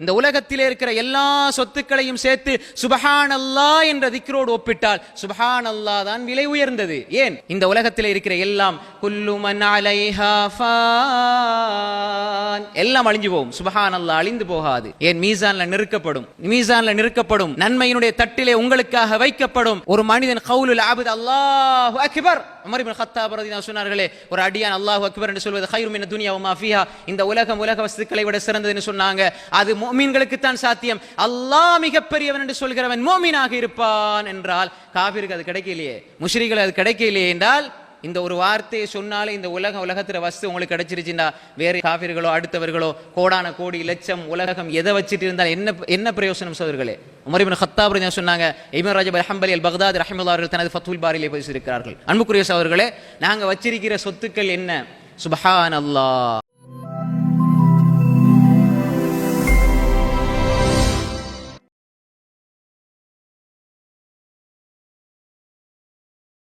இந்த உலகத்திலே இருக்கிற எல்லா சொத்துக்களையும் சேர்த்து சுபஹான் அல்லா என்ற திக்ரோடு ஒப்பிட்டால் சுபஹான் அல்லா தான் விலை உயர்ந்தது. ஏன்? இந்த உலகத்திலே இருக்கிற எல்லாம் குல்லுமன் அலைஹா எல்லாம் அழிஞ்சு போகும். சுபஹான் அல்லா அழிந்து போகாது. ஏன்? மீசான்ல நிறுக்கப்படும் மீசான்ல நிறுக்கப்படும் நன்மையினுடைய தட்டிலே உங்களுக்காக வைக்கப்படும் ஒரு மனிதன் கவுலுல் ஆபித் அல்லாஹ் அக்பர். உமர் இப்னு கத்தாப் ரலியல்லாஹு சொன்னார்களே ஒரு அடியான் அல்லாஹ் அக்பர் என்று சொல்வது ஹைரு மின துனியா வமா ஃபீஹா. இந்த உலகம் உலக வஸ்துக்களை விட சிறந்ததுன்னு சொன்னாங்க. அது முஃமின்களுக்கு தான் சாத்தியம். அல்லாஹ் மிகப்பெரியவன் என்று சொல்கிறவன் முஃமினாக இருப்பான் என்றால் காபிருக்கு அது கிடைக்கலையே. முஷ்ரிகள் அது கிடைக்கலையே என்றால் இந்த ஒரு வார்த்தையை சொன்னாலே இந்த உலகம் உலகத்துல வஸ்து உங்களுக்கு கிடைச்சிருச்சுன்னா வேற காவிர்களோ அடுத்தவர்களோ கோடான கோடி லட்சம் உலகம் எதை வச்சுட்டு இருந்தால் என்ன என்ன பிரயோசனம் சோதர்களே? உமரிபின் ஹத்தாபுரி சொன்னாங்க ibn Rajab Hanbali al Baghdad ரஹமுல்லா அவர்கள் தனது ஃபத்துல் பாரிலே பேசியிருக்கிறார்கள் அன்புக்குரிய சோதர்களே நாங்க வச்சிருக்கிற சொத்துக்கள் என்ன? சுபஹான் அல்லா